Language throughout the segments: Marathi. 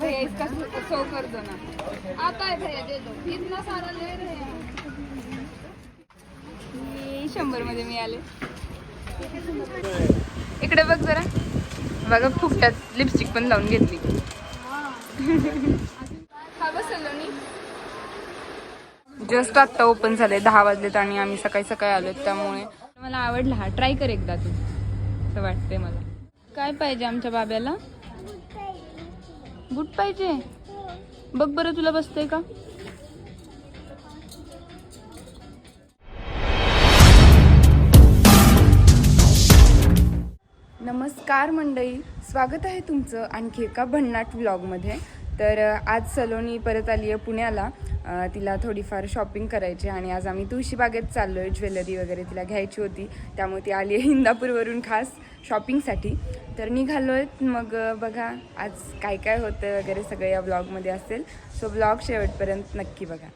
भैया इसका सौ कर दो ना आता है भैया दे दो इतना सारा ले रहे हैं मी शंभरमध्ये मिळाले. इकडे बघ जरा. बघा फुकट्यात लिपस्टिक पण लावून घेतली. हा बसलो जस्ट आत्ता ओपन झाले दहा वाजलेत आणि आम्ही सकाळी सकाळी आलो त्यामुळे मला आवडला. हा ट्राय कर एकदा तू. असं वाटतंय मला. काय पाहिजे आमच्या बाब्याला? बूट पाहिजे. बघ बरं तुला बसतंय का? नमस्कार मंडळी. स्वागत आहे तुमचं आणखी एका भन्नाट व्लॉगमध्ये तर आज सलोनी परत आली आहे पुण्याला. तिला थोडीफार शॉपिंग करायची आणि आज आम्ही तुळशीबागेत चाललो आहे ज्वेलरी वगैरे तिला घ्यायची होती. त्यामुळे ती आली आहे इंदापूरवरून खास शॉपिंगसाठी तर निघालो आहेत मग बघा आज काय काय होतं वगैरे सगळं या ब्लॉगमध्ये असेल. सो ब्लॉग शेवटपर्यंत नक्की बघा.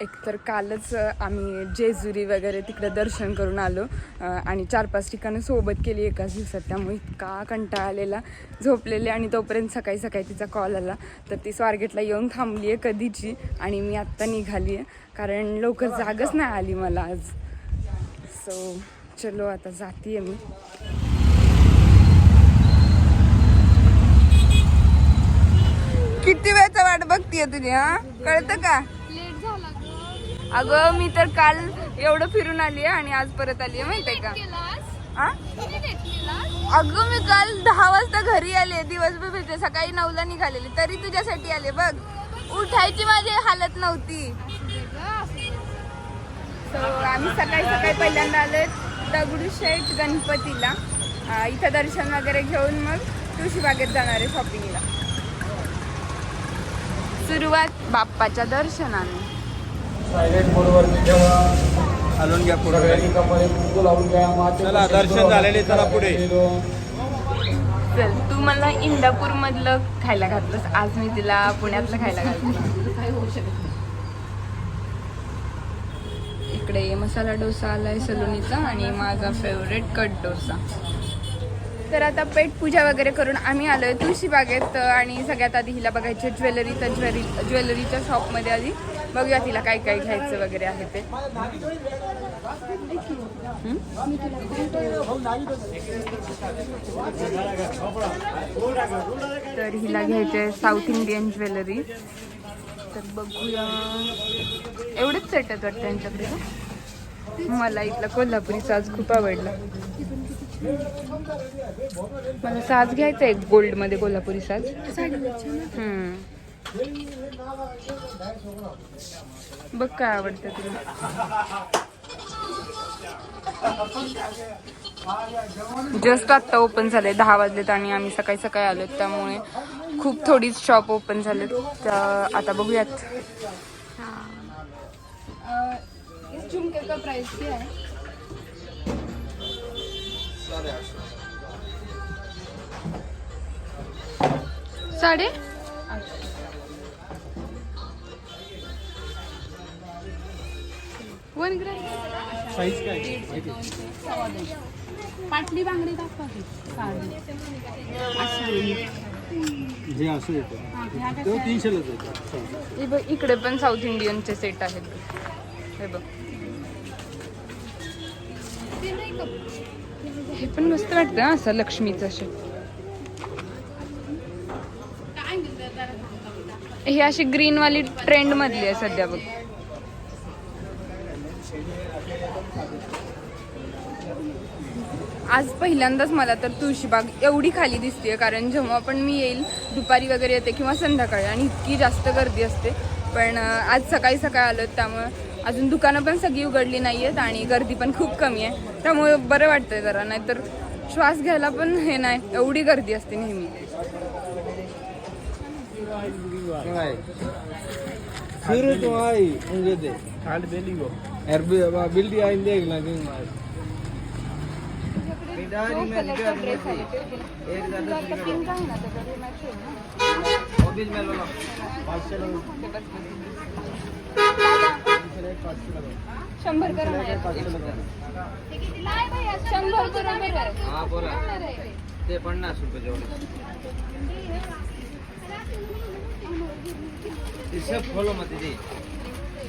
एकतर कालच आम्ही जेजुरी वगैरे तिकडं दर्शन करून आलो. आणि चार पाच ठिकाणं सोबत केली एकाच दिवसात. त्यामुळे इतका कंटाळा आलेला झोपलेले आणि तोपर्यंत सकाळी सकाळी तिचा कॉल आला. तर ती स्वारगेटला येऊन थांबली आहे कधीची आणि मी आत्ता निघाली आहे कारण लवकर जागच नाही आली मला आज. सो चलो आता जाते मी. किती वेळचा वाट बघतीये तुझी हा? कळतं का? अगं मी तर काल एवढं फिरून आली आहे आणि आज परत आली आहे माहितीये का? अगं मी काल दहा वाजता घरी आले दिवसभर फिरते सकाळी नऊला निघालेली तरी तुझ्यासाठी आले बघ. उठायची माझी हालत नव्हती. आम्ही सकाळी सकाळी पहिल्यांदा आलोय दगडूशेठ गणपतीला. इथं दर्शन वगैरे घेऊन मग तुळशीबागेत जाणार आहे शॉपिंगला सुरुवात बाप्पाच्या दर्शनाने. सायलेंट मोडवर ठेवा हलवून घ्या पुढे. सगळ्यांनी कपाळी कुंकू लावून घ्या माथे चला, दर्शन झालेले, चला पुढे. चल तू मला इंदापूर मधलं खायला घातलंस. आज मी तिला पुण्यातलं खायला घातलं इकडे मसाला डोसा आलाय सलोनीचा आणि माझा फेवरेट कट डोसा. तर आता पेट पूजा वगैरे करून आम्ही आलो आहे तुळशीबागेत आणि सगळ्यात आधी हिला बघायचे ज्वेलरी तर ज्वेलरी ज्वेलरीच्या शॉपमध्ये आधी बघूया तिला काय काय घ्यायचं वगैरे आहे ते. तर हिला घ्यायचे साऊथ इंडियन ज्वेलरी. तर बघूया. एवढेच सेट आहेत वाटतं त्यांच्याकडे मला इथला कोल्हापुरीचा आज खूप आवडला. मला साज घ्यायचा आहे गोल्डमध्ये कोल्हापुरी साज. हम्म. बघ काय आवडतं तुला. जस्ट आत्ता ओपन झाले दहा वाजलेत आणि आम्ही सकाळी सकाळी आलो त्यामुळे खूप थोडीच शॉप ओपन झालेत. तर आता बघूयात. इस झुमके का प्राइस क्या है साढ़े वन ग्राम साईज काय पाटली बांगडी दाखवा की. असं येतं? तीनशेलाच हे बघ इकडे पण साऊथ इंडियनचे सेट आहेत. हे बघ? हे पण मस्त वाटतं असं लक्ष्मीचं असे. हे अशी ग्रीन वाली ट्रेंड मधली आहे सध्या बघ. आज पहिल्यांदाच मला तर तुळशीबाग एवढी खाली दिसते कारण जेव्हा पण मी येईल दुपारी वगैरे येते किंवा संध्याकाळी आणि इतकी जास्त गर्दी असते. पण आज सकाळी सकाळी आलो त्यामुळे अजून दुकानं पण सगळी उघडली नाही आहेत आणि गर्दी पण खूप कमी आहे. त्यामुळे बरं वाटतंय जरा नाहीतर श्वास घ्यायला पण हे नाही एवढी गर्दी असते नेहमी. शंभर करा शंभर करा बोला. ते पन्नास रुपये जेवढे.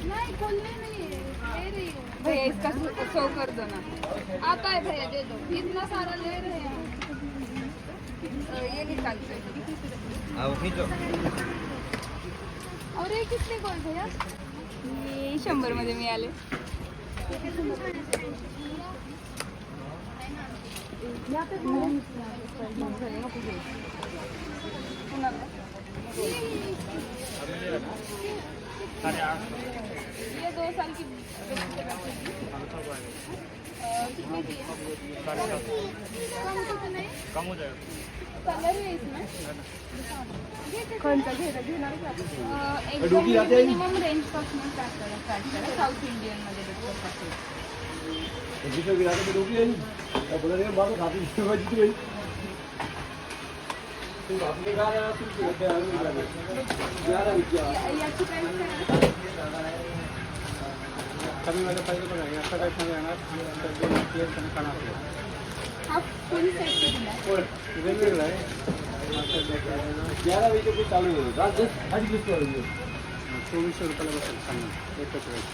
नहीं खोलने नहीं. है ले रही हूँ भैया इसका शो कर दो ना. आता है भैया दे दो. इतना सारा ले रहे हैं. ये निकालते और ये कितने को भैया? मी शंभरमध्ये मिळाले ये दो साल की कितने की है कम कितने कम हो जाएगा कलर है इसमें कोणता घ्यायला घेणार का अ, एकदम मिनिमम रेंजपासून स्टार्ट करा स्टार्ट करा साऊथ इंडियनमध्ये याची प्राइस कमी वाले पाहिजे पण आहे आता काय कमी येणार आणि नंतर दोन प्लेट आणि. हा होय, वेगवेगळं आहे. चोवीसशे रुपयाला बसेल सांगा. एकच रेट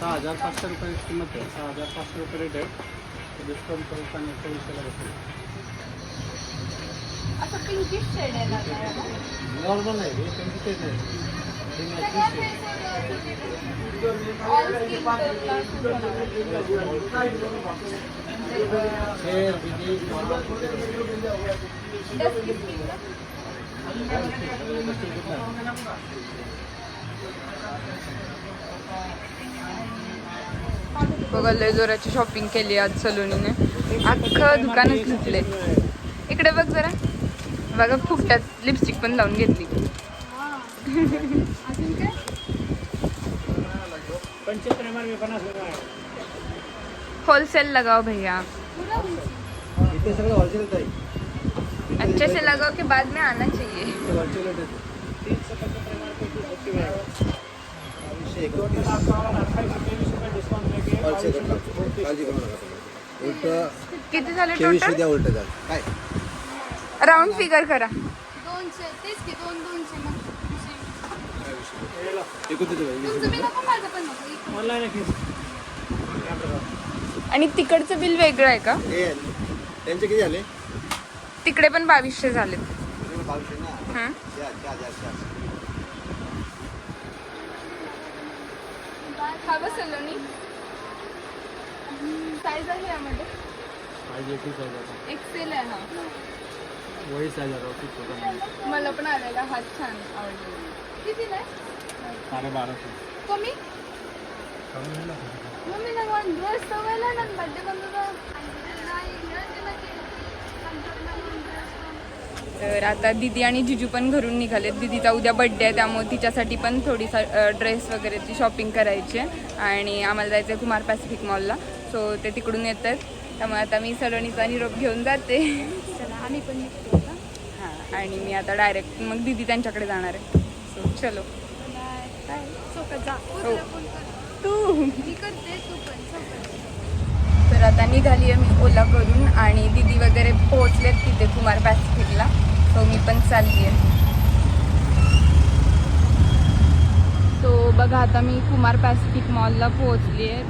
सहा हजार पाचशे रुपयाची किंमत आहे. सहा हजार पाचशे रुपये रेट आहे. डिस्काउंट करून सांगा चोवीसशेला बसेल. नॉर्मल आहे. बघा लय जोराची शॉपिंग केली आज सलोनीने. अख्खं दुकानच घेतले इकडे बघ जरा. बघा फुकट्यात लिपस्टिक पण लावून घेतली. होलसेल लगाओ भैया। अच्छे से लगाओ के बाद में आना चाहिए। किती झाले टोटल उलट राऊंड फिगर करा। दोनशे तेच की दोन दोनशे आणि तिकडचं बिल वेगळं आहे का? त्यांचे किती झाले? तिकडे पण बावीसशे हं? साईज आहे यामध्ये. एक्सेल आहे. हा. वही साईज. मला पण आलेला हात छान आवडला साडे कमी? वन ड्रेस बड्डे तर आता दिदी आणि जिजू पण घरून निघालेत. दिदीचा उद्या बड्डे आहे त्यामुळे तिच्यासाठी पण थोडीसा ड्रेस वगैरेची शॉपिंग करायची आणि आम्हाला जायचं आहे कुमार पॅसिफिक मॉलला. सो ते तिकडून येत आहेत त्यामुळे आता मी सलोनीचा निरोप घेऊन जाते. चला आम्ही पण हां. आणि मी आता डायरेक्ट मग दिदी त्यांच्याकडे जाणार आहे. सो चलो. तू. तर आता निघाली आहे मी ओला करून आणि दिदी वगैरे पोहोचलेत तिथे कुमार पॅसिफिकला. सो मी पण चालली आहे सो बघा आता मी कुमार पॅसिफिक मॉलला पोहोचली आहे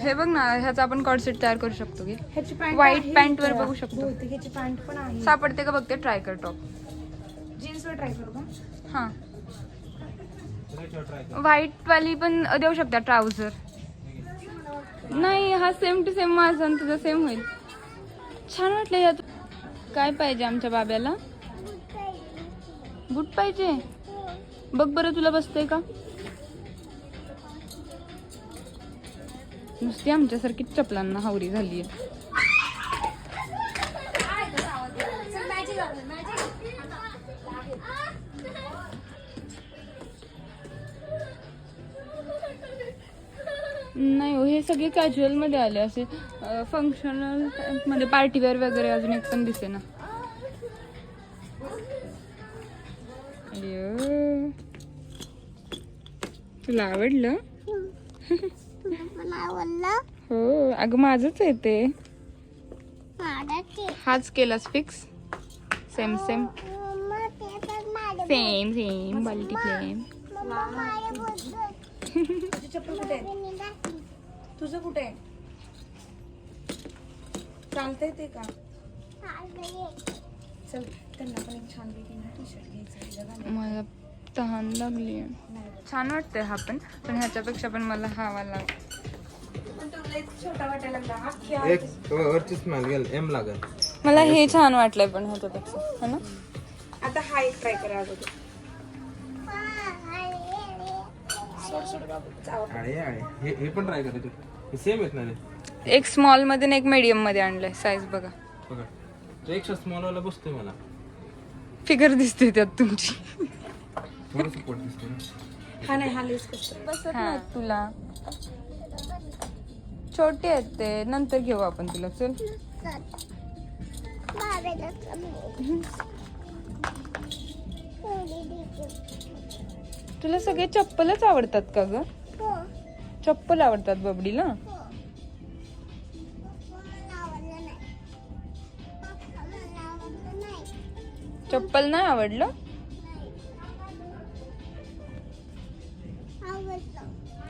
हे बघ ना ह्याचा आपण कॉर्सेट तयार करू शकतो की. ह्याची पॅन्ट आहे pant वर. बघू शकतो. बहुतेक ह्याची पॅन्ट पण आहे. सापडते का बघते? ट्राय कर टॉप जीन्सवर ट्राय करू का? हां. व्हाईटवाली पण देऊ शकता ट्राउझर नाही हा सेम टू सेम माझा आणि तुझा सेम होईल. छान वाटलं यात. काय पाहिजे आमच्या बाब्याला? बूट पाहिजे? बघ बरं तुला बसतंय का? नुसती आमच्यासारखी चपलांना हावरी झाली आहे नाही हो हे सगळे कॅज्युअलमध्ये आले असे. फंक्शनलमध्ये पार्टीवेअर वगैरे अजून एक पण दिसे ना तुला आवडलं? हो अगं माझंच आहे ते. माझं हाच केलास fix same same same same बाल्टी तुझी चप्पल कुठे आहे? तुझं कुठे आहे? चालतंय ते का? चल त्यांना पण एक छान पैकी टी शर्ट घ्यायचं. मला तहान लागली छान वाटतंय हा पण पण ह्याच्यापेक्षा पण मला हा वाला पण तो लयच छोटा वाटायला लागला. अख्ख्या एक वरची स्मेल गेल एम लागेल. मला हे छान वाटलंय पण ह्याच्यापेक्षा है ना? आता हा एक ट्राय करा अगोदर. हे हे पण ट्राय करायचे हे सेम एक स्मॉलमध्ये आणि एक मीडियममध्ये आणलंय साईज बघा. बघा. तो एकशे स्मॉल वाला बसतोय मला. फिगर दिसते त्यात तुमची. थोडं सपोर्ट दिसतो ना. हा नाही हा लेस कसं बसत नाही तुला. छोटे आहेत ते. नंतर घेऊ आपण तुला. चल. तुला सगळे चप्पलच आवडतात का ग? चप्पल आवडतात बबडीला? चप्पल नाही आवडलं?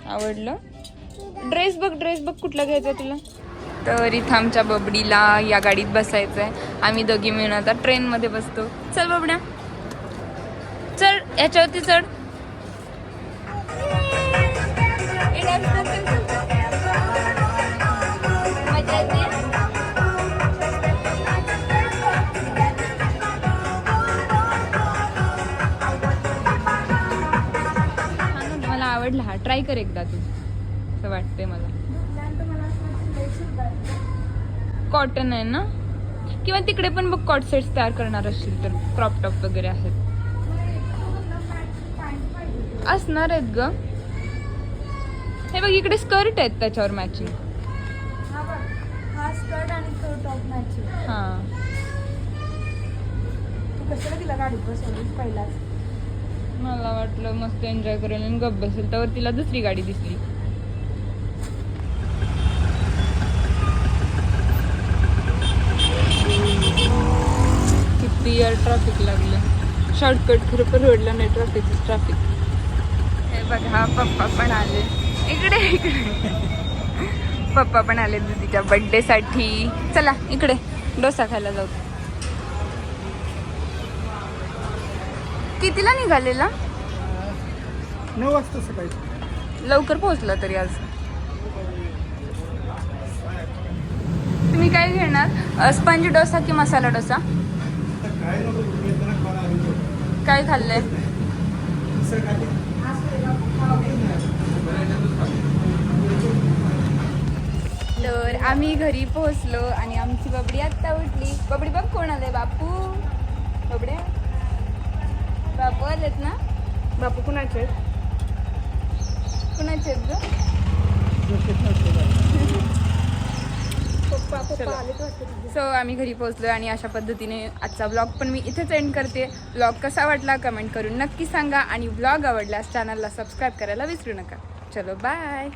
आवडलं ड्रेस बघ ड्रेस बघ कुठला घ्यायचा तुला तर इथं आमच्या बबडीला या गाडीत बसायचं आहे आम्ही दोघी मिळून आता ट्रेनमध्ये बसतो चल बबड्या चढ याच्यावरती चढ आवडला हा ट्राय कर एकदा तू. असं वाटते मला. कॉटन आहे ना? किंवा तिकडे पण बघ कॉट सेट्स तयार करणार असतील तर क्रॉप टॉप वगैरे आहेत. असणार आहेत ग. हे बघ इकडे स्कर्ट आहेत त्याच्यावर मॅचिंग हा. स्कर्ट मॅचिंग तू कशाला तिला गाडी बसवलीस पहिलाच? मला वाटलं मस्त एन्जॉय करेल आणि गप्प बसेल. तर तिला दुसरी गाडी दिसली. किती यार ट्रॅफिक लागलं. शॉर्टकट खरं परवडलं नाही ट्रॅफिक ट्रॅफिक हे बघा पप्पा पण आले. इकडे इकडे. पप्पा पण आले दीदीच्या बड्डेसाठी चला इकडे. डोसा खायला जाऊ. कितीला निघालेला? नऊ वाजता सकाळी. लवकर पोहोचला तरी आज. तुम्ही काय घेणार? स्पंज डोसा की मसाला डोसा? काय खाल्लंय? तर आम्ही घरी पोहोचलो आणि आमची बबडी आत्ता उठली. बबडी बघ कोण आलंय बापू. बबड्या. बापू आलेत ना? बापू कुणाचे? कुणाचे आहेत ग? पप्पा पप्पा आलेच वाटतं सो आम्ही घरी पोहोचलो आणि अशा पद्धतीने आजचा ब्लॉग पण मी इथेच एंड करते. ब्लॉग कसा वाटला कमेंट करून नक्की सांगा आणि ब्लॉग आवडल्यास चॅनलला सबस्क्राईब करायला विसरू नका. चलो बाय